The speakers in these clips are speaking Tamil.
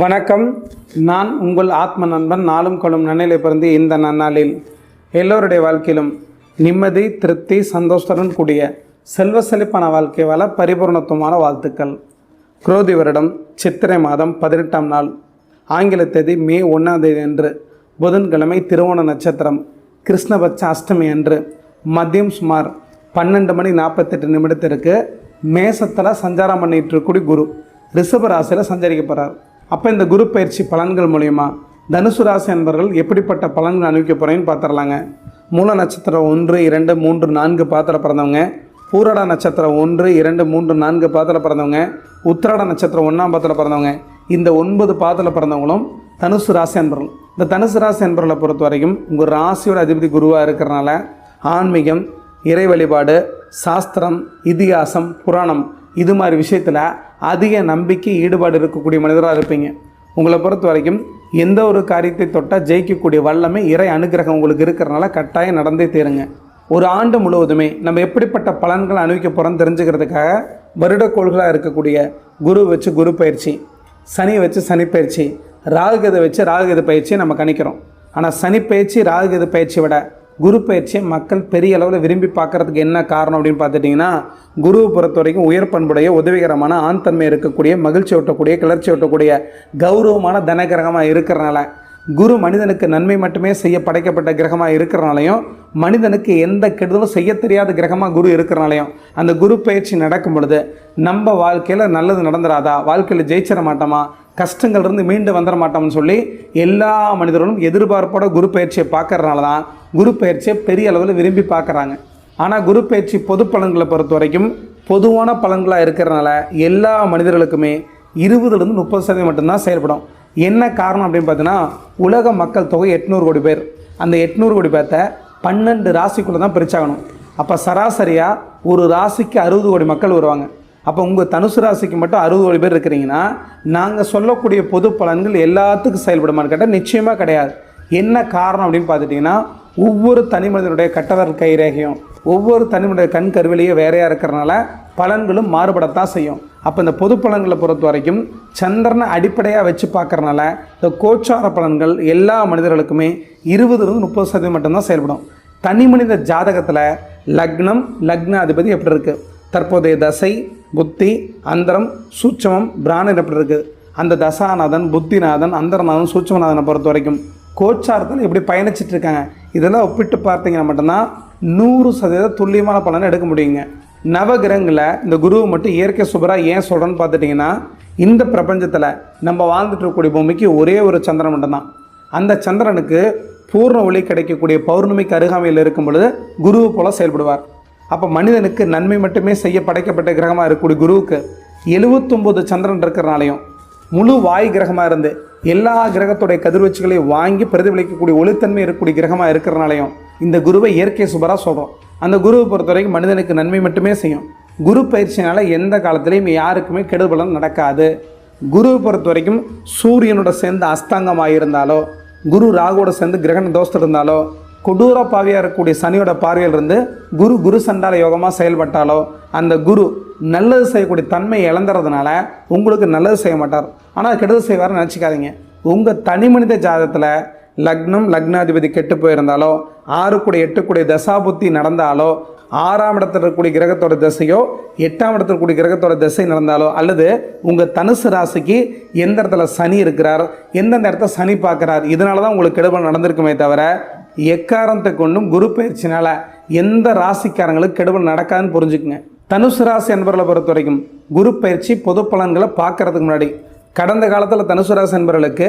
வணக்கம். நான் உங்கள் ஆத்ம நண்பன் நாளும் கொள்ளும் நன்னிலை பிறந்து இந்த நன்னாளில் எல்லோருடைய வாழ்க்கையிலும் நிம்மதி திருப்தி சந்தோஷத்துடன் கூடிய செல்வ செழிப்பான வாழ்க்கை வாழ பரிபூர்ணத்துவமான வாழ்த்துக்கள். குரோதி வருடம் சித்திரை மாதம் பதினெட்டாம் நாள் ஆங்கில தேதி மே ஒன்றாம் தேதி அன்று புதன்கிழமை திருவோண நட்சத்திரம் கிருஷ்ணபட்ச அஷ்டமி அன்று மதியம் சுமார் பன்னெண்டு மணி நாற்பத்தெட்டு நிமிடத்திற்கு மேசத்தில் சஞ்சாரம் பண்ணிட்டு இருக்கக்கூடிய குரு ரிஷப ராசியில் சஞ்சரிக்க போகிறார் அப்போ இந்த குரு பயிற்சி பலன்கள் மூலிமா தனுசு ராசி என்பவர்கள் எப்படிப்பட்ட பலன்கள் அனுபவிக்க போகிறேன்னு பார்த்துடலாங்க மூல நட்சத்திரம் ஒன்று இரண்டு மூன்று நான்கு பாத்திர பிறந்தவங்க. பூரட நட்சத்திரம் ஒன்று இரண்டு மூன்று நான்கு பாத்திர பிறந்தவங்க. உத்திராட நட்சத்திரம் ஒன்றாம் பாத்திர பிறந்தவங்க. இந்த ஒன்பது பாத்திர பிறந்தவங்களும் தனுசு ராசி என்பவர்கள் இந்த தனுசு ராசி என்பவர்களை பொறுத்த வரைக்கும் உங்கள் ராசியோட அதிபதி குருவாக இருக்கிறனால ஆன்மீகம் இறை வழிபாடு சாஸ்திரம் இதிகாசம் புராணம் இது மாதிரி விஷயத்தில் அதிக நம்பிக்கை ஈடுபாடு இருக்கக்கூடிய மனிதராக இருப்பீங்க. உங்களை பொறுத்த வரைக்கும் எந்த ஒரு காரியத்தை தொட்டால் ஜெயிக்கக்கூடிய வல்லமை இறை அனுகிரகம் உங்களுக்கு இருக்கிறனால கட்டாயம் நடந்தே தேருங்க. ஒரு ஆண்டு முழுவதுமே நம்ம எப்படிப்பட்ட பலன்களை அனுபவிக்க போகிறோம்னு தெரிஞ்சுக்கிறதுக்காக வருடக்கோள்களாக இருக்கக்கூடிய குரு வச்சு குரு பயிற்சி சனி வச்சு சனி பயிற்சி ராகுகதை வச்சு ராகுகத பயிற்சியை நம்ம கணிக்கிறோம். ஆனால் சனி பயிற்சி ராகுகத பயிற்சியை விட குரு பயிற்சியை மக்கள் பெரிய அளவில் விரும்பி பார்க்கறதுக்கு என்ன காரணம் அப்படின்னு பார்த்துட்டிங்கன்னா குருவை பொறுத்த வரைக்கும் உயர் பண்புடைய உதவிகரமான ஆண் தன்மை இருக்கக்கூடிய மகிழ்ச்சி ஊட்டக்கூடிய கிளர்ச்சி ஊட்டக்கூடிய கௌரவமான தனகிரகமாக இருக்கிறனால குரு மனிதனுக்கு நன்மை மட்டுமே செய்ய படைக்கப்பட்ட கிரகமாக இருக்கிறனாலையும் மனிதனுக்கு எந்த கெடுதலும் செய்ய தெரியாத கிரகமாக குரு இருக்கிறனாலையும் அந்த குரு பயிற்சி நடக்கும் பொழுது நம்ம வாழ்க்கையில் நல்லது நடந்துடாதா வாழ்க்கையில் ஜெயிச்சிட மாட்டோமா? கஷ்டங்கள்லேருந்து மீண்டு வந்துட மாட்டோம்னு சொல்லி எல்லா மனிதர்களும் எதிர்பார்ப்போட குரு பயிற்சியை பார்க்கறனால தான் குரு பயிற்சியை பெரிய அளவில் விரும்பி பார்க்குறாங்க. ஆனால் குரு பயிற்சி பொது பலன்களை பொறுத்த வரைக்கும் பொதுவான பலன்களாக இருக்கிறனால எல்லா மனிதர்களுக்குமே இருபதுலேருந்து முப்பது சதவீதம் மட்டும்தான் செயல்படும். என்ன காரணம் அப்படின்னு பார்த்தீங்கன்னா உலக மக்கள் தொகை எட்நூறு கோடி பேர். அந்த எட்நூறு கோடி பேர்த்த பன்னெண்டு ராசிக்குள்ளே தான் பிரிச்சாகணும். அப்போ சராசரியாக ஒரு ராசிக்கு அறுபது கோடி மக்கள் வருவாங்க. அப்போ உங்கள் தனுசு ராசிக்கு மட்டும் அறுபது கோடி பேர் இருக்கிறீங்கன்னா நாங்கள் சொல்லக்கூடிய பொது பலன்கள் எல்லாத்துக்கும் செயல்படுமான்னு கேட்டால் நிச்சயமாக கிடையாது. என்ன காரணம் அப்படின்னு பார்த்துட்டிங்கன்னா ஒவ்வொரு தனி மனிதனுடைய கட்டவர் கைரேகையும் ஒவ்வொரு தனி மனித கண் கருவிலையும் வேறையாக இருக்கிறனால பலன்களும் மாறுபடத்தான் செய்யும். அப்போ இந்த பொது பலன்களை பொறுத்த வரைக்கும் சந்திரனை அடிப்படையாக வச்சு பார்க்கறனால இந்த கோச்சார பலன்கள் எல்லா மனிதர்களுக்குமே இருபதுலேருந்து முப்பது சதவீதம் மட்டும்தான் செயல்படும். தனி மனித ஜாதகத்தில் லக்னம் லக்னாதிபதி எப்படி இருக்குது தற்போதைய தசை புத்தி அந்தரம் சூட்சமம் பிராணன் எப்படி இருக்குது அந்த தசாநாதன் புத்திநாதன் அந்தரநாதன் சூட்சமநாதனை பொறுத்த வரைக்கும் கோச்சாரத்தில் எப்படி பயணிச்சிட்டு இருக்காங்க இதெல்லாம் ஒப்பிட்டு பார்த்தீங்கன்னா மட்டும்தான் நூறு சதவீத துல்லியமான பலனை எடுக்க முடியுங்க. நவகிரகங்களில் இந்த குருவை மட்டும் இயற்கை சுபராக ஏன் சொல்கிறேன்னு பார்த்துட்டிங்கன்னா இந்த பிரபஞ்சத்தில் நம்ம வாழ்ந்துட்டு இருக்கக்கூடிய பூமிக்கு ஒரே ஒரு சந்திரன் மட்டும்தான். அந்த சந்திரனுக்கு பூர்ண ஒளி கிடைக்கக்கூடிய பௌர்ணமிக்கு அருகாமையில் இருக்கும் பொழுது குருவை போல செயல்படுவார். அப்போ மனிதனுக்கு நன்மை மட்டுமே செய்ய படைக்கப்பட்ட கிரகமாக இருக்கக்கூடிய குருவுக்கு எழுவத்தொம்போது சந்திரன் இருக்கிறனாலையும் முழு வாய் கிரகமாக இருந்து எல்லா கிரகத்துடைய கதிர்வீச்சுகளையும் வாங்கி பிரதிபலிக்கக்கூடிய ஒளித்தன்மை இருக்கக்கூடிய கிரகமாக இருக்கிறனாலையும் இந்த குருவை இயற்கை சுபராக சொல்கிறோம் அந்த குருவை பொறுத்த வரைக்கும் மனிதனுக்கு நன்மை மட்டுமே செய்யும். குரு பயிற்சினால் எந்த காலத்துலேயும் யாருக்குமே கெடுபலம் நடக்காது. குருவை பொறுத்த வரைக்கும் சூரியனோட சேர்ந்து அஸ்தாங்கமாக இருந்தாலோ குரு ராகுவோட சேர்ந்து கிரகண தோஷம் இருந்தாலோ கொடூர பாவியாக இருக்கக்கூடிய சனியோட பார்வையில் இருந்து குரு குரு சண்டால யோகமாக செயல்பட்டாலோ அந்த குரு நல்லது செய்யக்கூடிய தன்மை இழந்துறதுனால உங்களுக்கு நல்லது செய்ய மாட்டார். ஆனால் கெடுதல் செய்வார்னு நினச்சிக்காதீங்க. உங்கள் தனி மனித ஜாதகத்தில் லக்னம் லக்னாதிபதி கெட்டு போயிருந்தாலோ ஆறு கூட எட்டு கூட தசாபுத்தி நடந்தாலோ ஆறாம் இடத்துல இருக்கக்கூடிய கிரகத்தோட திசையோ எட்டாம் இடத்துல இருக்கக்கூடிய கிரகத்தோட திசை நடந்தாலோ அல்லது உங்கள் தனுசு ராசிக்கு எந்த இடத்துல சனி இருக்கிறார் எந்தெந்த இடத்த சனி பார்க்குறார் இதனால தான் உங்களுக்கு கெடுபல் நடந்திருக்குமே தவிர எக்காரணத்தை கொண்டும் குரு பயிற்சினால் எந்த ராசிக்காரங்களுக்கு கெடுபல் நடக்காதுன்னு புரிஞ்சுக்குங்க. தனுசு ராசி என்பவர்களை பொறுத்த வரைக்கும் குரு பயிற்சி பொது பலன்களை பார்க்கறதுக்கு முன்னாடி கடந்த காலத்தில் தனுசு ராசி என்பவர்களுக்கு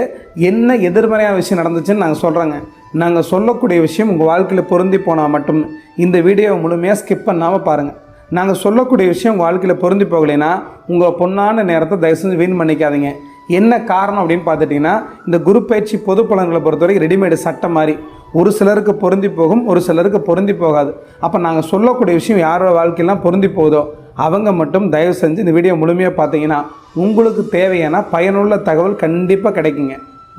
என்ன எதிர்மறையான விஷயம் நடந்துச்சுன்னு நாங்கள் சொல்கிறோங்க நாங்கள் சொல்லக்கூடிய விஷயம் உங்கள் வாழ்க்கையில் பொருந்தி போனால் மட்டும். இந்த வீடியோவை முழுமையாக ஸ்கிப் பண்ணாமல் பாருங்கள் நாங்கள் சொல்லக்கூடிய விஷயம் உங்கள் வாழ்க்கையில் பொருந்தி போகலைன்னா உங்கள் பொண்ணான நேரத்தை தயவு செஞ்சு வீண் பண்ணிக்காதீங்க. என்ன காரணம் அப்படின்னு பார்த்துட்டிங்கன்னா இந்த குரு பயிற்சி பொது பலன்களை பொறுத்தவரைக்கும் ரெடிமேடு சட்டம் மாதிரி. ஒரு சிலருக்கு பொருந்தி போகும் ஒரு சிலருக்கு பொருந்தி போகாது. அப்போ நாங்கள் சொல்லக்கூடிய விஷயம் யாரோட வாழ்க்கையெல்லாம் பொருந்தி போகுதோ அவங்க மட்டும் தயவு செஞ்சு இந்த வீடியோ முழுமையாக பார்த்தீங்கன்னா உங்களுக்கு தேவையான பயனுள்ள தகவல் கண்டிப்பாக கிடைக்குங்க.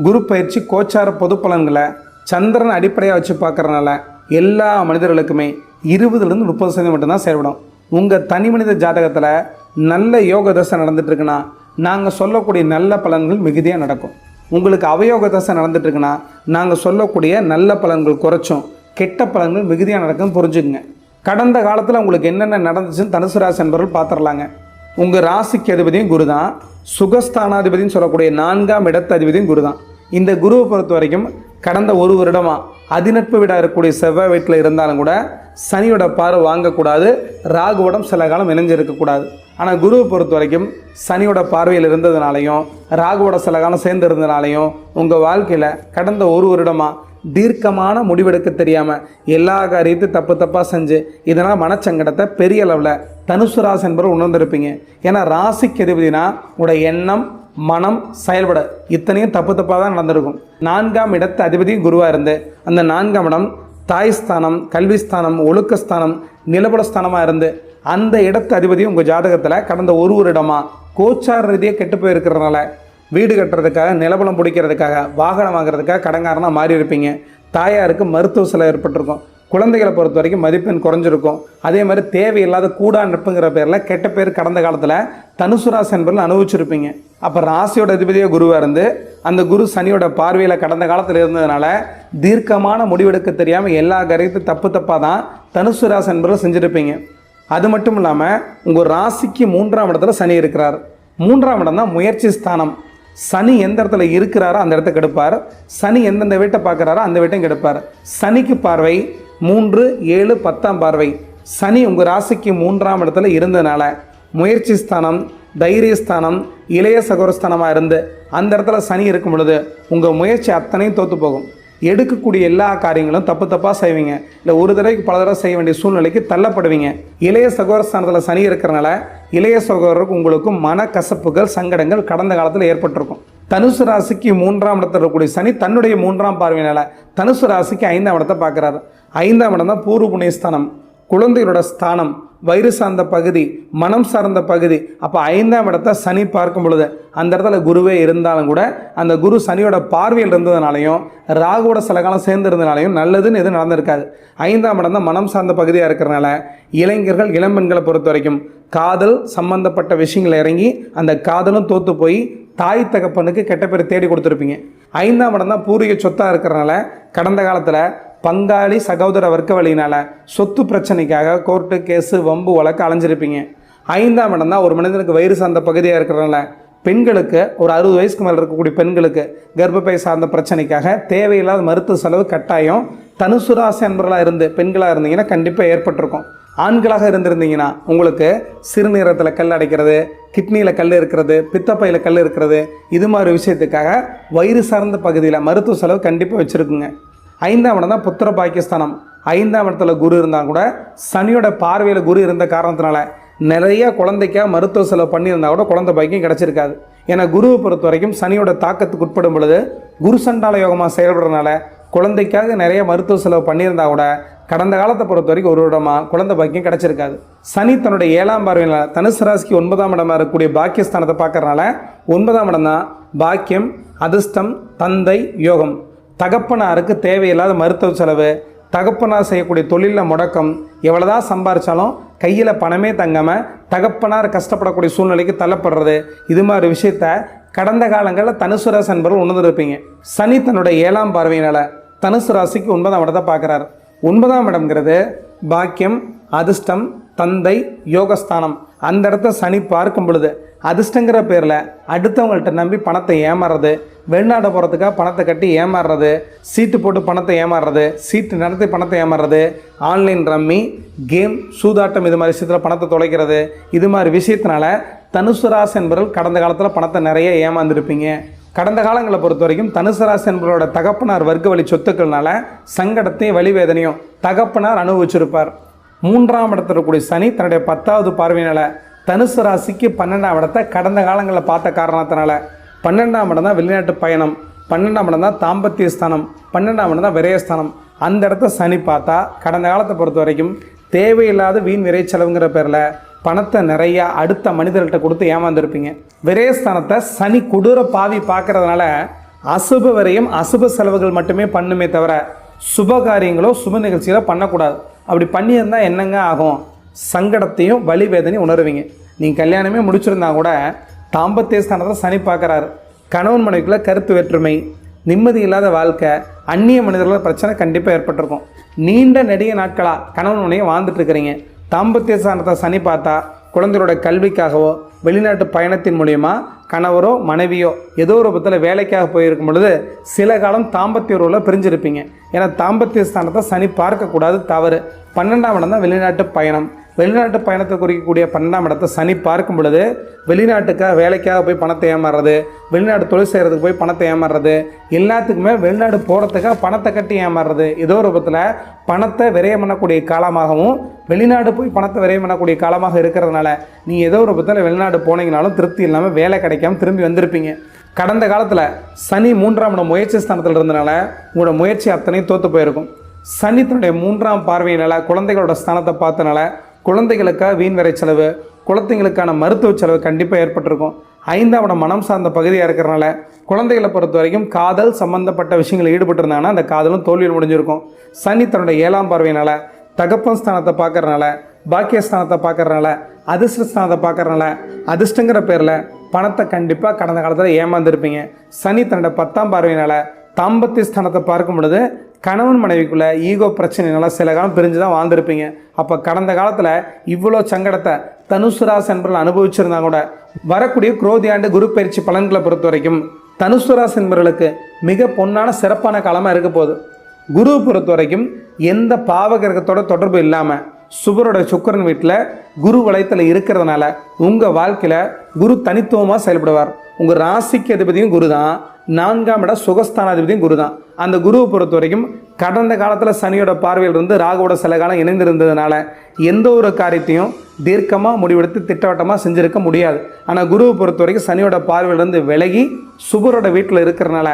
குரு பயிற்சி கோச்சார பொது பலன்களை சந்திரன் அடிப்படையாக வச்சு பார்க்குறனால எல்லா மனிதர்களுக்குமே இருபதுலேருந்து முப்பது சதவீதம் மட்டும்தான் செயல்படும். உங்கள் தனி மனித ஜாதகத்தில் நல்ல யோக தசை நடந்துட்டு இருக்குன்னா நாங்கள் சொல்லக்கூடிய நல்ல பலன்கள் மிகுதியாக நடக்கும். உங்களுக்கு அவயோக தசை நடந்துட்டுருக்குன்னா நாங்கள் சொல்லக்கூடிய நல்ல பலன்கள் குறைச்சும் கெட்ட பலன்கள் மிகுதியாக நடக்கும்னு புரிஞ்சுக்குங்க. கடந்த காலத்தில் உங்களுக்கு என்னென்ன நடந்துச்சுன்னு தனுசு ராசி என்பவர்கள் பார்த்துடலாங்க உங்கள் ராசிக்கு அதிபதியும் குரு தான் சுகஸ்தானாதிபதினு சொல்லக்கூடிய நான்காம் இடத்து அதிபதியும் குரு தான் இந்த குருவை பொறுத்த வரைக்கும் கடந்த ஒரு வருடமாக அதிநட்பு விட இருக்கக்கூடிய செவ்வாய் வீட்டில் இருந்தாலும் கூட சனியோட பார்வை வாங்கக்கூடாது. ராகுவோடம் சில காலம் இணைஞ்சு இருக்கக்கூடாது ஆனால் குருவை பொறுத்த வரைக்கும் சனியோட பார்வையில் இருந்ததுனாலையும் ராகுவோட சில காலம் சேர்ந்து இருந்ததுனாலையும் உங்கள் வாழ்க்கையில் கடந்த ஒரு வருடமாக தீர்க்கமான முடிவெடுக்க தெரியாமல் எல்லா காரியத்தையும் தப்பு தப்பாக செஞ்சு இதனால் மனச்சங்கடத்தை பெரிய அளவில் தனுசு ராசி என்பவர் உணர்ந்திருப்பீங்க. ஏன்னா ராசிக்கு எதிபதினா உங்களோட எண்ணம் மனம் செயல்பட இத்தனையும் தப்பு தப்பாக தான் நடந்திருக்கும். நான்காம் இடத்து அதிபதியும் குருவாக இருந்து அந்த நான்காம் இடம் தாய் ஸ்தானம் கல்வி ஸ்தானம் ஒழுக்கஸ்தானம் நிலபல ஸ்தானமாக இருந்து அந்த இடத்து அதிபதியும் உங்கள் ஜாதகத்தில் கடந்த ஒரு வருடமாக கோச்சார் ரீதியாக கெட்டு போயிருக்கிறதுனால வீடு கட்டுறதுக்காக நிலபலம் பிடிக்கிறதுக்காக வாகனம் வாங்குறதுக்காக கடங்காரனாக மாறி இருப்பீங்க தாயாருக்கு மருத்துவ செலவு ஏற்பட்டிருக்கும். குழந்தைகளை பொறுத்த வரைக்கும் மதிப்பெண் குறைஞ்சிருக்கும். அதே மாதிரி தேவையில்லாத கூடா நட்புங்கிற பேரில் கெட்ட பேர் கடந்த காலத்தில் தனுசு ராசி என்பதில் அனுபவிச்சிருப்பீங்க. அப்போ ராசியோட அதிபதியாக குருவாக இருந்து அந்த குரு சனியோட பார்வையில் கடந்த காலத்தில் இருந்ததுனால தீர்க்கமான முடிவெடுக்க தெரியாமல் எல்லா காரியத்தையும் தப்பு தப்பாக தான் தனுசு ராசி என்பதில் செஞ்சுருப்பீங்க. அது மட்டும் இல்லாமல் உங்கள் ராசிக்கு மூன்றாம் இடத்துல சனி இருக்கிறார். மூன்றாம் இடம் தான் முயற்சி ஸ்தானம். சனி எந்த இடத்துல இருக்கிறாரோ அந்த இடத்த கெடுப்பார். சனி எந்தெந்த வீட்டை பார்க்குறாரோ அந்த வீட்டையும் கெடுப்பார். சனிக்கு பார்வை மூன்று ஏழு பத்தாம் பார்வை. சனி உங்கள் ராசிக்கு மூன்றாம் இடத்துல இருந்ததுனால முயற்சி ஸ்தானம் தைரியஸ்தானம் இளைய சகோரஸ்தானமாக இருந்து அந்த இடத்துல சனி இருக்கும் பொழுது உங்கள் முயற்சி அத்தனையும் தோற்று போகும். எடுக்கக்கூடிய எல்லா காரியங்களும் தப்பு தப்பாக செய்வீங்க. இல்லை ஒரு தடவைக்கு பல தடவை செய்ய வேண்டிய சூழ்நிலைக்கு தள்ளப்படுவீங்க. இளைய சகோதரஸ்தானத்தில் சனி இருக்கிறனால இளைய சகோதரருக்கு உங்களுக்கும் மனக்கசப்புகள் சங்கடங்கள் கடந்த காலத்தில் ஏற்பட்டிருக்கும். தனுசு ராசிக்கு மூன்றாம் இடத்தில் இருக்கக்கூடிய சனி தன்னுடைய மூன்றாம் பார்வையினால தனுசு ராசிக்கு ஐந்தாம் இடத்தை பார்க்குறாரு. ஐந்தாம் இடம் தான் பூர்வ புண்ணியஸ்தானம். குழந்தைகளோட ஸ்தானம். வயிறு சார்ந்த பகுதி மனம் சார்ந்த பகுதி. அப்போ ஐந்தாம் இடத்த சனி பார்க்கும் பொழுது அந்த இடத்துல குருவே இருந்தாலும் கூட அந்த குரு சனியோட பார்வையில் இருந்ததுனாலையும் ராகுவோட சில காலம் சேர்ந்துருந்தனாலையும் நல்லதுன்னு எதுவும் நடந்திருக்காது. ஐந்தாம் இடம் தான் மனம் சார்ந்த பகுதியாக இருக்கிறனால இளைஞர்கள் இளம்பெண்களை பொறுத்த வரைக்கும் காதல் சம்பந்தப்பட்ட விஷயங்கள் இறங்கி அந்த காதலும் தோற்று போய் தாய் தகப்பனுக்கு கெட்ட பேர் தேடி கொடுத்துருப்பீங்க. ஐந்தாம் இடம் தான் பூர்வீக சொத்தாக இருக்கிறனால கடந்த காலத்தில் பங்காளி சகோதர வர்க்க வழியினால் சொத்து பிரச்சனைக்காக கோர்ட்டு கேஸு வம்பு வழக்கு அலைஞ்சிருப்பீங்க. ஐந்தாம் இடம் தான் ஒரு மனிதனுக்கு வயிறு சார்ந்த பகுதியாக இருக்கிறனால பெண்களுக்கு ஒரு அறுபது வயசுக்கு மேலே இருக்கக்கூடிய பெண்களுக்கு கர்ப்பப்பை சார்ந்த பிரச்சனைக்காக தேவையில்லாத மருத்துவ செலவு கட்டாயம். தனுசு ராசி அன்பர்களாக இருந்து பெண்களாக இருந்தீங்கன்னா கண்டிப்பாக ஏற்பட்டிருக்கும். ஆண்களாக இருந்திருந்தீங்கன்னா உங்களுக்கு சிறுநீரத்தில் கல் அடைக்கிறது கிட்னியில் கல் இருக்கிறது பித்தப்பையில் கல் இருக்கிறது இது மாதிரி விஷயத்துக்காக வயிறு சார்ந்த பகுதியில் மருத்துவ செலவு கண்டிப்பாக வச்சுருக்குங்க. ஐந்தாம் இடம் தான் புத்திர பாகிஸ்தானம் ஐந்தாம் இடத்துல குரு இருந்தால் கூட சனியோட பார்வையில் குரு இருந்த காரணத்தினால நிறைய குழந்தைக்கா மருத்துவ செலவு பண்ணியிருந்தா கூட குழந்தை பாக்கியம் கிடச்சிருக்காது. ஏன்னா குருவை பொறுத்த வரைக்கும் சனியோட தாக்கத்துக்கு உட்படும் பொழுது குரு சண்டால யோகமாக செயல்படுறதுனால குழந்தைக்காக நிறைய மருத்துவ செலவு பண்ணியிருந்தா கூட கடந்த காலத்தை பொறுத்த வரைக்கும் ஒரு வருடமாக குழந்தை பாக்கியம் கிடச்சிருக்காது. சனி தன்னுடைய ஏழாம் பார்வையில் தனுசு ராசிக்கு ஒன்பதாம் இடமாக இருக்கக்கூடிய பாக்கியஸ்தானத்தை பார்க்கறனால ஒன்பதாம் இடம் தான் பாக்கியம் அதிர்ஷ்டம் தந்தை யோகம். தகப்பனாருக்கு தேவையில்லாத மருத்துவ செலவு தகப்பனார் செய்யக்கூடிய தொழிலில் முடக்கம் எவ்வளோதான் சம்பாரித்தாலும் கையில் பணமே தங்காமல் தகப்பனார் கஷ்டப்படக்கூடிய சூழ்நிலைக்கு தள்ளப்படுறது. இது மாதிரி விஷயத்த கடந்த காலங்களில் தனுசு ராசி என்பவர்கள் உணர்ந்திருப்பீங்க. சனி தன்னுடைய ஏழாம் பார்வையினால் தனுசு ராசிக்கு ஒன்பதாம் இடத்தை பார்க்குறாரு. ஒன்பதாம் இடம்ங்கிறது பாக்கியம் அதிர்ஷ்டம் தந்தை யோகஸ்தானம். அந்த இடத்த சனி பார்க்கும் பொழுது அதிர்ஷ்டங்கிற பேரில் அடுத்தவங்கள்ட்ட நம்பி பணத்தை ஏமாறுறது வெளிநாடு போகிறதுக்காக பணத்தை கட்டி ஏமாறுறது சீட்டு போட்டு பணத்தை ஏமாறுறது சீட்டு நடத்தி பணத்தை ஏமாறுறது ஆன்லைன் ரம்மி கேம் சூதாட்டம் இது மாதிரி விஷயத்தில் பணத்தை தொலைக்கிறது. இது மாதிரி விஷயத்தினால தனுசு ராசி என்பவர்கள் கடந்த காலத்தில் பணத்தை நிறைய ஏமாந்துருப்பீங்க. கடந்த காலங்களை பொறுத்த வரைக்கும் தனுசு ராசி என்பவரோட தகப்பனார் வர்க்க வழி சொத்துக்கள்னால சங்கடத்தையும் வழிவேதனையும் தகப்பனார் அனுபவிச்சிருப்பார். மூன்றாம் இடத்துல இருக்கக்கூடிய சனி தன்னுடைய பத்தாவது பார்வையினால தனுசு ராசிக்கு பன்னெண்டாம் இடத்தை கடந்த காலங்களில் பார்த்த காரணத்தினால பன்னெண்டாம் இடம் தான் வெளிநாட்டு பயணம் பன்னெண்டாம் இடம் தான் தாம்பத்திய ஸ்தானம் பன்னெண்டாம் இடம் தான் விரயஸ்தானம். அந்த இடத்த சனி பார்த்தா கடந்த காலத்தை பொறுத்த வரைக்கும் தேவையில்லாத வீண் விரைச்செலவுங்கிற பேரில் பணத்தை நிறையா அடுத்த மனிதர்கள்ட்ட கொடுத்து ஏமாந்துருப்பீங்க. விரயஸ்தானத்தை சனி கொடூர பாவி பார்க்கறதுனால அசுப விரயம் அசுப செலவுகள் மட்டுமே பண்ணுமே தவிர சுப காரியங்களோ சுப நிகழ்ச்சிகளோ பண்ணக்கூடாது. அப்படி பண்ணியிருந்தால் என்னங்க ஆகும்? சங்கடத்தையும் வலி வேதனையும் உணருவீங்க. நீங்கள் கல்யாணமே முடிச்சிருந்தா கூட தாம்பத்திய ஸ்தானத்தை சனி பார்க்குறாரு. கணவன் மனைவிக்குள்ள கருத்து வேற்றுமை நிம்மதி இல்லாத வாழ்க்கை அந்நிய மனிதர்களோட பிரச்சனை கண்டிப்பாக ஏற்பட்டிருக்கும். நீண்ட நெடிய நாட்களாக கணவன் மனைவி வாழ்ந்துட்டு இருக்கிறீங்க. தாம்பத்திய ஸ்தானத்தை சனி பார்த்தா குழந்தைகளோட கல்விக்காகவோ வெளிநாட்டு பயணத்தின் மூலயமா கணவரோ மனைவியோ ஏதோ ஒரு பத்தில் வேலைக்காக போயிருக்கும் பொழுது சில காலம் தாம்பத்திய உறவில் பிரிஞ்சிருப்பீங்க. ஏன்னா தாம்பத்திய ஸ்தானத்தை சனி பார்க்கக்கூடாது தவறு. பன்னெண்டாம் இடம் தான் வெளிநாட்டு பயணம். வெளிநாட்டு பயணத்தை குறிக்கக்கூடிய பன்னெண்டாம் இடத்தை சனி பார்க்கும் பொழுது வெளிநாட்டுக்காக வேலைக்காக போய் பணத்தை ஏமாறுறது வெளிநாட்டு தொழில் செய்கிறதுக்கு போய் பணத்தை ஏமாறுறது எல்லாத்துக்குமே வெளிநாடு போகிறதுக்காக பணத்தை கட்டி ஏமாறுறது. ஏதோ ஒரு பணத்தை விரயம் பண்ணக்கூடிய காலமாகவும் வெளிநாடு போய் பணத்தை விரயம் பண்ணக்கூடிய காலமாக இருக்கிறதுனால நீ ஏதோ ஒரு வெளிநாடு போனீங்கனாலும் திருப்தி இல்லாமல் வேலை கிடைக்காம திரும்பி வந்திருப்பீங்க. கடந்த காலத்தில் சனி மூன்றாம் இடம் முயற்சி ஸ்தானத்தில் இருந்தனால உங்களோட முயற்சி அத்தனையும் தோற்று போயிருக்கும். சனி தன்னுடைய மூன்றாம் பார்வையினால் குழந்தைகளோட ஸ்தானத்தை பார்த்தனால குழந்தைகளுக்காக வீண் விரை செலவு குழந்தைங்களுக்கான மருத்துவ செலவு கண்டிப்பாக ஏற்பட்டிருக்கும். ஐந்தாவோட மனம் சார்ந்த பகுதியாக இருக்கிறனால குழந்தைகளை பொறுத்த வரைக்கும் காதல் சம்பந்தப்பட்ட விஷயங்களில் ஈடுபட்டிருந்தாங்கன்னா அந்த காதலும் தோல்வியில் முடிஞ்சிருக்கும். சனி தன்னுடைய ஏழாம் பார்வையினால தகப்பன் ஸ்தானத்தை பார்க்கறனால பாக்கியஸ்தானத்தை பார்க்கறனால அதிர்ஷ்ட ஸ்தானத்தை பார்க்கறனால அதிர்ஷ்டங்கிற பேரில் பணத்தை கண்டிப்பாக கடந்த காலத்தில் ஏமாந்துருப்பீங்க. சனி தன்னோட பத்தாம் பார்வையினால தாம்பத்திய ஸ்தானத்தை பார்க்கும் பொழுது கணவன் மனைவிக்குள்ள ஈகோ பிரச்சனைனால சில காலம் பிரிஞ்சு தான் வாழ்ந்திருப்பீங்க. அப்போ கடந்த காலத்தில் இவ்வளோ சங்கடத்தை தனுசு ராசி என்பவர்கள் அனுபவிச்சிருந்தா கூட வரக்கூடிய குரோதி ஆண்டு குரு பயிற்சி பலன்களை பொறுத்த வரைக்கும் தனுசு ராசி என்பவர்களுக்கு மிக பொன்னான சிறப்பான காலமாக இருக்க போகுது. குரு பொறுத்த வரைக்கும் எந்த பாவகிரகத்தோட தொடர்பு இல்லாமல் சுபரோட சுக்கரன் வீட்டில் குரு வளையத்தில் இருக்கிறதுனால உங்கள் வாழ்க்கையில் குரு தனித்துவமாக செயல்படுவார். உங்கள் ராசிக்கு அதிபதியும் குரு தான் நான்காம் இட சுகஸ்தானாதிபதியும் குரு தான் அந்த குருவை பொறுத்த வரைக்கும் கடந்த காலத்தில் சனியோட பார்வையில் இருந்து ராகுவோட சில காலம் இணைந்திருந்ததுனால எந்த ஒரு காரியத்தையும் தீர்க்கமாக முடிவெடுத்து திட்டவட்டமாக செஞ்சிருக்க முடியாது. ஆனால் குருவை பொறுத்த வரைக்கும் சனியோட பார்வையிலிருந்து விலகி சுபரோட வீட்டில் இருக்கிறனால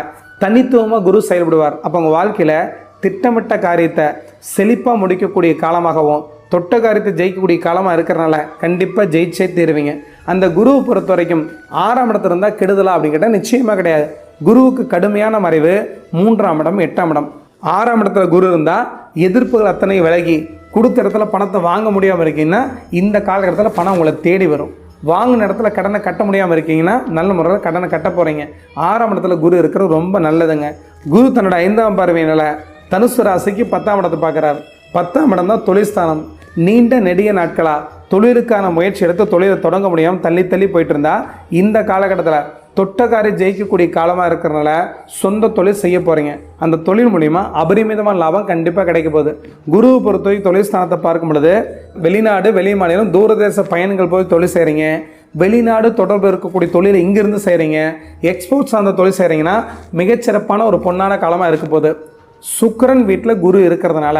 தனித்துவமாக குரு செயல்படுவார். அப்போ உங்கள் வாழ்க்கையில் திட்டமிட்ட காரியத்தை செழிப்பாக முடிக்கக்கூடிய காலமாகவும் தொட்ட காரியத்தை ஜெயிக்கக்கூடிய காலமாக இருக்கிறனால கண்டிப்பாக ஜெயிச்சே தீருவீங்க. அந்த குருவை பொறுத்த வரைக்கும் ஆறாம் இடத்துல இருந்தால் கெடுதலா அப்படின்னு கேட்டால் நிச்சயமாக கிடையாது. குருவுக்கு கடுமையான மறைவு மூன்றாம் இடம் எட்டாம் இடம். ஆறாம் இடத்துல குரு இருந்தால் எதிர்ப்புகள் அத்தனை விலகி கொடுத்த இடத்துல பணத்தை வாங்க முடியாமல் இருக்கீங்கன்னா இந்த காலகட்டத்தில் பணம் உங்களை தேடி வரும். வாங்கின இடத்துல கடனை கட்ட முடியாமல் இருக்கீங்கன்னா நல்ல முறையில் கடனை கட்ட போகிறீங்க ஆறாம் இடத்துல குரு இருக்கிறது ரொம்ப நல்லதுங்க. குரு தன்னோட ஐந்தாம் பார்வையினால் தனுசு ராசிக்கு பத்தாம் இடத்தை பார்க்குறாரு. பத்தாம் இடம் தான் தொழில்ஸ்தானம் நீண்ட நெடிய நாட்களாக தொழிலுக்கான முயற்சி எடுத்து தொழிலை தொடங்க முடியாமல் தள்ளி தள்ளி போயிட்டு இருந்தா இந்த காலகட்டத்தில் தொட்டக்காரி ஜெயிக்கக்கூடிய காலமாக இருக்கிறனால சொந்த தொழில் செய்ய போகிறீங்க அந்த தொழில் மூலிமா அபரிமிதமான லாபம் கண்டிப்பாக கிடைக்க போகுது. குருவை பொறுத்தவரை தொழில் ஸ்தானத்தை பார்க்கும் பொழுது வெளிநாடு வெளி மாநிலம் தூரதேச பயணங்கள் போய் தொழில் செய்கிறீங்க வெளிநாடு தொடர்பு இருக்கக்கூடிய தொழிலை இங்கிருந்து செய்கிறீங்க எக்ஸ்போர்ட் சார்ந்த தொழில் செய்கிறீங்கன்னா மிகச்சிறப்பான ஒரு பொன்னான காலமாக இருக்க போகுது. சுக்கரன் வீட்டில் குரு இருக்கிறதுனால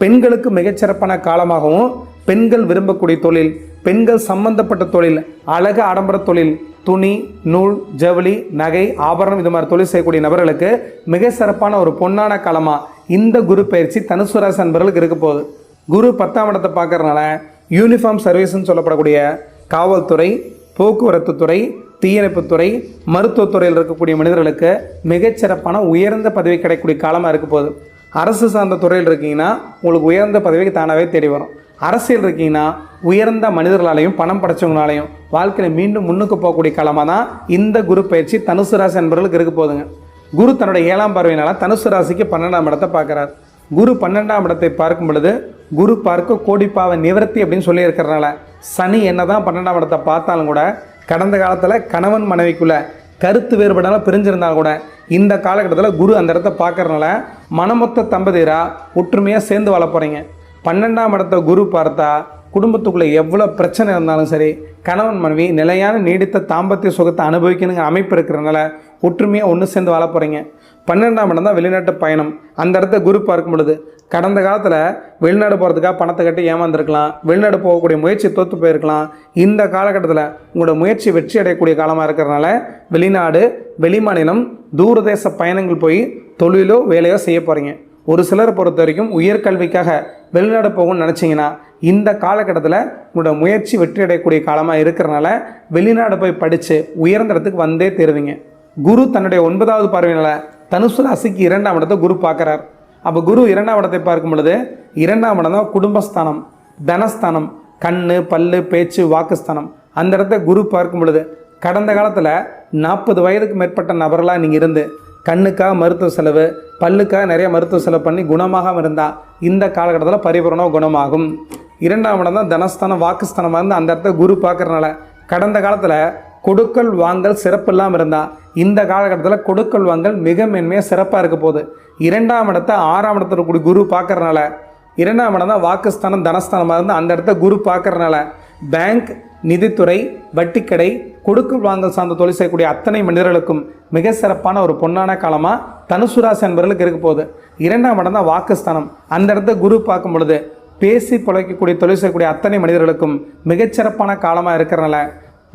பெண்களுக்கு மிகச்சிறப்பான காலமாகவும் பெண்கள் விரும்பக்கூடிய தொழில் பெண்கள் சம்பந்தப்பட்ட தொழில் அழகு ஆடம்பர தொழில் துணி நூல் ஜவுளி நகை ஆபரணம் இது மாதிரி தொழில் செய்யக்கூடிய நபர்களுக்கு மிக சிறப்பான ஒரு பொன்னான காலமாக இந்த குரு பயிற்சி தனுசு ராசி நண்பர்களுக்கு இருக்க போகுது. குரு பத்தாம் இடத்தை பார்க்கறதுனால யூனிஃபார்ம் சர்வீஸ்ன்னு சொல்லப்படக்கூடிய காவல்துறை போக்குவரத்து துறை தீயணைப்புத்துறை மருத்துவத்துறையில் இருக்கக்கூடிய மனிதர்களுக்கு மிகச்சிறப்பான உயர்ந்த பதவி கிடைக்கக்கூடிய காலமாக இருக்க போகுது. அரசு சார்ந்த துறையில் இருக்கீங்கன்னா உங்களுக்கு உயர்ந்த பதவிக்கு தானாகவே தேடி வரும். அரசியல் இருக்கீங்கன்னா உயர்ந்த மனிதர்களாலையும் பணம் படைச்சவங்களாலையும் வாழ்க்கையில் மீண்டும் முன்னுக்கு போகக்கூடிய காலமாக தான் இந்த குரு பயிற்சி தனுசு ராசி என்பவர்களுக்கு இருக்க போகுதுங்க. குரு தன்னுடைய ஏழாம் பார்வையினால தனுசு ராசிக்கு பன்னெண்டாம் இடத்தை பார்க்குறார். குரு பன்னெண்டாம் இடத்தை பார்க்கும் பொழுது குரு பார்க்க கோடிப்பாவை நிவர்த்தி அப்படின்னு சொல்லியிருக்கிறனால சனி என்ன தான் பன்னெண்டாம் இடத்தை பார்த்தாலும் கூட கடந்த காலத்தில் கணவன் மனைவிக்குள்ள கருத்து வேறுபடாமல் பிரிஞ்சிருந்தாலும் கூட இந்த காலகட்டத்தில் குரு அந்த இடத்த பார்க்கறனால மனமொத்த தம்பதியராக ஒற்றுமையாக சேர்ந்து வாழ போகிறீங்க பன்னெண்டாம் இடத்த குரு பார்த்தா குடும்பத்துக்குள்ளே எவ்வளோ பிரச்சனை இருந்தாலும் சரி கணவன் மனைவி நிலையான நீடித்த தாம்பத்திய சுகத்தை அனுபவிக்கணுங்க அமைப்பு இருக்கிறனால ஒற்றுமையாக ஒன்று சேர்ந்து வாழ போகிறீங்க பன்னெண்டாம் இடம் தான் வெளிநாட்டு பயணம். அந்த இடத்த குரு பார்க்கும் பொழுது கடந்த காலத்தில் வெளிநாடு போகிறதுக்காக பணத்தை கட்டி ஏமாந்துருக்கலாம் வெளிநாடு போகக்கூடிய முயற்சி தோற்று போயிருக்கலாம். இந்த காலகட்டத்தில் உங்களோட முயற்சி வெற்றி அடையக்கூடிய காலமாக இருக்கிறனால வெளிநாடு வெளிமாநிலம் தூரதேச பயணங்கள் போய் தொழிலோ வேலையோ செய்ய போகிறீங்க ஒரு சிலரை பொறுத்த வரைக்கும் உயர்கல்விக்காக வெளிநாடு போகணும்னு நினச்சிங்கன்னா இந்த காலகட்டத்தில் உங்களோட முயற்சி வெற்றி அடையக்கூடிய காலமாக இருக்கிறனால வெளிநாடு போய் படித்து உயர்ந்த இடத்துக்கு வந்தே தருவீங்க. குரு தன்னுடைய ஒன்பதாவது பார்வையினால் தனுசு ராசிக்கு இரண்டாம் இடத்தை குரு பார்க்குறார். அப்போ குரு இரண்டாம் இடத்தை பார்க்கும் பொழுது இரண்டாம் இடம் தான் குடும்பஸ்தானம் தனஸ்தானம் கண் பல்லு பேச்சு வாக்குஸ்தானம். அந்த இடத்த குரு பார்க்கும் பொழுது கடந்த காலத்தில் நாற்பது வயதுக்கு மேற்பட்ட நபர்களாக நீங்கள் இருந்து கண்ணுக்காக மருத்துவ செலவு பல்லுக்காக நிறைய மருத்துவ செலவு பண்ணி குணமாகாமல் இருந்தால் இந்த காலகட்டத்தில் பரிபூரணம் குணமாகும். இரண்டாம் இடம் தான் தனஸ்தானம் வாக்குஸ்தானமாக இருந்து அந்த இடத்த குரு பார்க்குறனால கடந்த காலத்தில் கொடுக்கல் வாங்கல் சிறப்பு இல்லாமல் இருந்தால் இந்த காலகட்டத்தில் கொடுக்கல் வாங்கல் மிக மென்மையாக சிறப்பாக இருக்க போகுது. இரண்டாம் இடத்த ஆறாம் இடத்துல கூடிய குரு பார்க்குறனால இரண்டாம் இடம் தான் வாக்குஸ்தானம் தனஸ்தானமாக இருந்து அந்த இடத்த குரு பார்க்கறனால பேங்க் நிதித்துறை வட்டிக்கடை கொடுக்கல் வாங்கல் சார்ந்த தொழில் செய்யக்கூடிய அத்தனை மனிதர்களுக்கும் மிக சிறப்பான ஒரு பொன்னான காலமாக தனுசு ராசி என்பவர்களுக்கு இருக்க போகுது. இரண்டாம் இடம் தான் வாக்குஸ்தானம். அந்த இடத்த குரு பார்க்கும் பொழுது பேசி பிழைக்கக்கூடிய தொழில் செய்யக்கூடிய அத்தனை மனிதர்களுக்கும் மிகச்சிறப்பான காலமாக இருக்கிறனால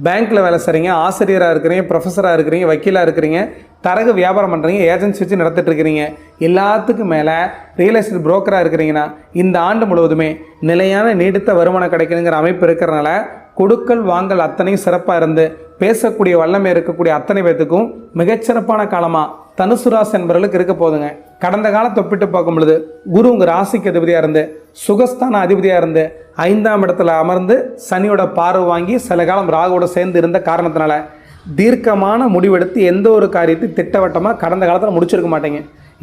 பேங்க்கில் வேலை செய்கிறீங்க ஆசிரியராக இருக்கிறீங்க ப்ரொஃபஸராக இருக்கிறீங்க வக்கீலாக இருக்கிறீங்க தரகு வியாபாரம் பண்ணுறீங்க ஏஜென்சி வச்சு நடத்திட்டு இருக்கிறீங்க. எல்லாத்துக்கும் மேலே ரியல் எஸ்டேட் புரோக்கராக இருக்கிறீங்கன்னா இந்த ஆண்டு முழுவதுமே நிலையான நீடித்த வருமானம் கிடைக்கணுங்கிற அமைப்பு இருக்கிறனால கொடுக்கல் வாங்கல் அத்தனையும் சிறப்பாக இருந்து பேசக்கூடிய வல்லமை இருக்கக்கூடிய அத்தனை பேத்துக்கும் மிகச்சிறப்பான காலமாக தனுசு ராசி என்பவர்களுக்கு இருக்க போதுங்க. கடந்த காலத்தை ஒப்பிட்டு பார்க்கும் பொழுது குரு உங்கள் ராசிக்கு அதிபதியாக இருந்து சுகஸ்தான அதிபதியாக இருந்து ஐந்தாம் இடத்துல அமர்ந்து சனியோட பார்வை வாங்கி சில காலம் ராகுவோட சேர்ந்து இருந்த காரணத்தினால தீர்க்கமான முடிவெடுத்து எந்த ஒரு காரியத்தையும் திட்டவட்டமாக கடந்த காலத்தில் முடிச்சிருக்க மாட்டீங்க.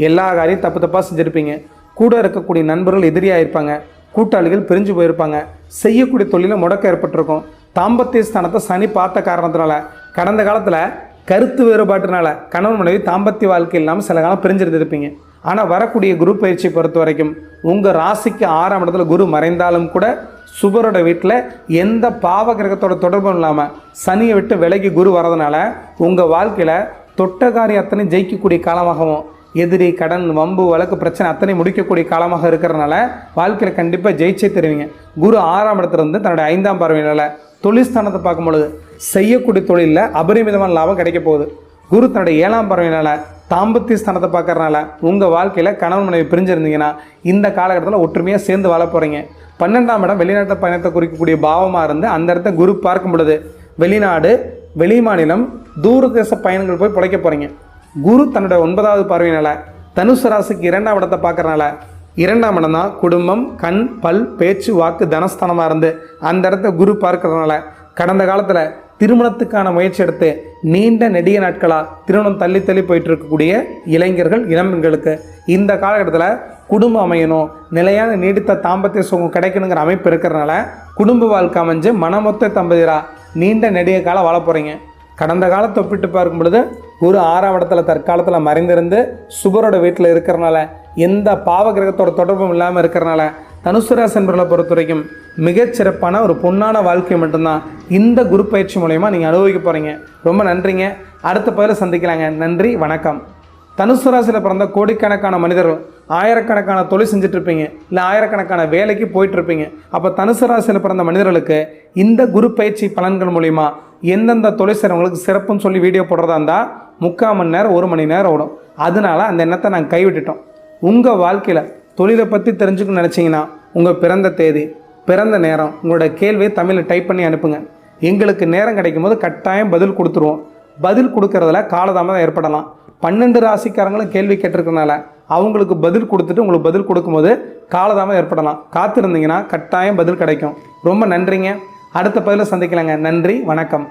எல்லா காரியம் தப்பு தப்பாக செஞ்சுருப்பீங்க. கூட இருக்கக்கூடிய நண்பர்கள் எதிரியாக இருப்பாங்க. கூட்டாளிகள் பிரிஞ்சு போயிருப்பாங்க. செய்யக்கூடிய தொழிலில் முடக்கம் ஏற்பட்டிருக்கும். தாம்பத்திய ஸ்தானத்தை சனி பார்த்த காரணத்தினால கடந்த காலத்தில் கருத்து வேறுபாட்டினால கணவன் மனைவி தாம்பத்திய வாழ்க்கை இல்லாமல் சில காலம் பிரிஞ்சிருந்திருப்பீங்க ஆனால் வரக்கூடிய குரு பயிற்சியை பொறுத்த வரைக்கும் உங்கள் ராசிக்கு ஆறாம் இடத்துல குரு மறைந்தாலும் கூட சுபரோட வீட்டில் எந்த பாவ கிரகத்தோட தொடர்பும் இல்லாமல் சனியை விட்டு விலகி குரு வரதுனால உங்கள் வாழ்க்கையில் தொட்ட அத்தனை ஜெயிக்கக்கூடிய காலமாகவும் எதிரி கடன் வம்பு வழக்கு பிரச்சனை அத்தனை முடிக்கக்கூடிய காலமாக இருக்கிறனால வாழ்க்கையில் கண்டிப்பாக ஜெயிச்சே தருவீங்க. குரு ஆறாம் இடத்துல இருந்து தன்னுடைய ஐந்தாம் பார்வையினால் தொழில் ஸ்தானத்தை பார்க்கும் பொழுது செய்யக்கூடிய தொழிலில் அபரிமிதமான லாபம் கிடைக்க போகுது. குரு தன்னுடைய ஏழாம் பறவையினால் தாம்பத்திய ஸ்தானத்தை பார்க்கறனால உங்கள் வாழ்க்கையில் கணவன் மனைவி பிரிஞ்சிருந்தீங்கன்னா இந்த காலகட்டத்தில் ஒற்றுமையாக சேர்ந்து வாழ போகிறீங்க பன்னெண்டாம் இடம் வெளிநாட்டு பயணத்தை குறிக்கக்கூடிய பாவமாக இருந்து அந்த இடத்த குரு பார்க்கும் பொழுது வெளிநாடு வெளி மாநிலம் தூரதேச பயணங்கள் போய் பிழைக்க போகிறீங்க குரு தன்னோட ஒன்பதாவது பார்வையினால் தனுசு ராசிக்கு இரண்டாம் இடத்தை பார்க்கறனால இரண்டாம் இடம் தான் குடும்பம் கண் பல் பேச்சு வாக்கு தனஸ்தானமாக இருந்து அந்த இடத்த குரு பார்க்கறதுனால கடந்த காலத்தில் திருமணத்துக்கான முயற்சி எடுத்து நீண்ட நெடிய நாட்களாக திருமணம் தள்ளி தள்ளி போயிட்டு இருக்கக்கூடிய இளைஞர்கள் இளம்பெண்களுக்கு இந்த காலகட்டத்தில் குடும்பம் அமையணும் நிலையான நீடித்த தாம்பத்திய சுகம் கிடைக்கணுங்கிற அமைப்பு இருக்கிறனால குடும்ப வாழ்க்கை அமைஞ்சு மனமொத்த தம்பதியராக நீண்ட நெடிய காலம் வாழ போகிறீங்க கடந்த காலத்தை ஒப்பிட்டு பார்க்கும் பொழுது குரு ஆறாம் இடத்துல தற்காலத்தில் மறைந்திருந்து சுபரோட வீட்டில் இருக்கிறனால எந்த பாவ கிரகத்தோட தொடர்பும் இல்லாமல் இருக்கிறனால தனுசு ராசன்பர்களை பொறுத்த வரைக்கும் மிகச்சிறப்பான ஒரு பொன்னான வாழ்க்கை மட்டும்தான் இந்த குரு பயிற்சி மூலயமா நீங்கள் அனுபவிக்க போகிறீங்க ரொம்ப நன்றிங்க. அடுத்த பதில் சந்திக்கலாங்க. நன்றி வணக்கம். தனுசு ராசியில் பிறந்த கோடிக்கணக்கான மனிதர்கள் ஆயிரக்கணக்கான தொழில் செஞ்சிட்ருப்பீங்க இல்லை ஆயிரக்கணக்கான வேலைக்கு போயிட்டு இருப்பீங்க அப்போ தனுசு ராசியில் பிறந்த மனிதர்களுக்கு இந்த குரு பயிற்சி பலன்கள் மூலிமா எந்தெந்த தொழில் செய்கிறவங்களுக்கு சிறப்புன்னு சொல்லி வீடியோ போடுறதா இருந்தால் முக்கால் மணி நேரம் ஒரு மணி நேரம் ஓடும். அதனால அந்த எண்ணத்தை நாங்கள் கைவிட்டுட்டோம். உங்கள் வாழ்க்கையில் தொழிலை பற்றி தெரிஞ்சுக்கணும்னு நினச்சிங்கன்னா உங்கள் பிறந்த தேதி பிறந்த நேரம் உங்களோட கேள்வியை தமிழில் டைப் பண்ணி அனுப்புங்க. எங்களுக்கு நேரம் கிடைக்கும் போது கட்டாயம் பதில் கொடுத்துருவோம். பதில் கொடுக்கறதுல காலதாமதம் ஏற்படலாம். பன்னெண்டு ராசிக்காரங்களும் கேள்வி கேட்டிருக்கனால அவங்களுக்கு பதில் கொடுத்துட்டு உங்களுக்கு பதில் கொடுக்கும்போது காலதாமதம் ஏற்படலாம். காத்திருந்தீங்கன்னா கட்டாயம் பதில் கிடைக்கும். ரொம்ப நன்றிங்க. அடுத்த பதிலை சந்திக்கலாங்க. நன்றி வணக்கம்.